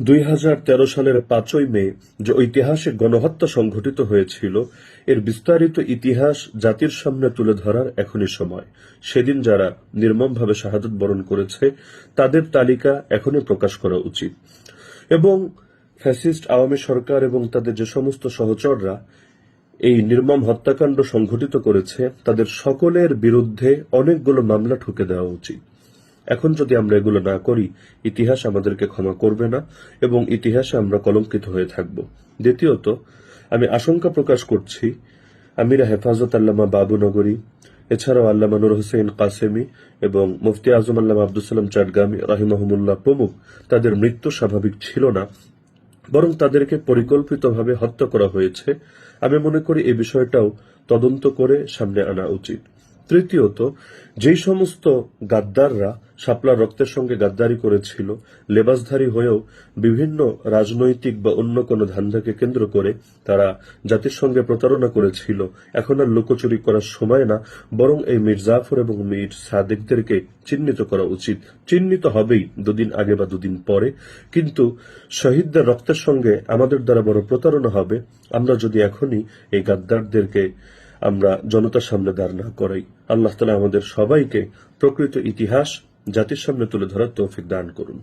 দুই হাজার তেরো সালের পাঁচই মে যে ঐতিহাসিক গণহত্যা সংঘটিত হয়েছিল, এর বিস্তারিত ইতিহাস জাতির সামনে তুলে ধরার এখনই সময়। সেদিন যারা নির্মমভাবে শাহাদত বরণ করেছে, তাদের তালিকা এখনই প্রকাশ করা উচিত। এবং ফ্যাসিস্ট আওয়ামী সরকার এবং তাদের যে সমস্ত সহচররা এই নির্মম হত্যাকাণ্ড সংঘটিত করেছে, তাদের সকলের বিরুদ্ধে অনেকগুলো মামলা ঠুকে দেওয়া উচিত। এখন যদি আমরা এগুলো না করি, ইতিহাস আমাদেরকে ক্ষমা করবে না এবং ইতিহাসে আমরা কলঙ্কিত হয়ে থাকব। দ্বিতীয়ত, আমি আশঙ্কা প্রকাশ করছি, আমিরা হেফাজত আল্লামা বাবুনগরী এছাড়াও আল্লামা নুর হোসেন কাসেমি এবং মুফতি আজম আল্লামা আব্দুল সালাম চাটগামী রাহিমাহমুল্লাহ প্রমুখ, তাদের মৃত্যু স্বাভাবিক ছিল না, বরং তাদেরকে পরিকল্পিতভাবে হত্যা করা হয়েছে। আমি মনে করি এই বিষয়টাও তদন্ত করে সামনে আনা উচিত। তৃতীয়ত, যেই সমস্ত গাদ্দাররা শাপলা রক্তের সঙ্গে গাদ্দারি করেছিল, লেবাসধারী হয়েও বিভিন্ন রাজনৈতিক বা অন্য কোনো ধান্দাকে কেন্দ্র করে তারা জাতির সঙ্গে প্রতারণা করেছিল, এখন আর লুকোচুরি করার সময় না, বরং এই মীর জাফর এবং মীর সাদেকদেরকে চিহ্নিত করা উচিত। চিহ্নিত হবেই দুদিন আগে বা দুদিন পরে, কিন্তু শহীদদের রক্তের সঙ্গে আমাদের দ্বারা বড় প্রতারণা হবে। আমরা যদি এখনই এই গাদ্দারদেরকে আমরা জনতার সামনে দাঁড় না করাই। আল্লাহ তালা আমাদের সবাইকে প্রকৃত ইতিহাস জাতির সামনে তুলে ধরার তৌফিক দান করুন।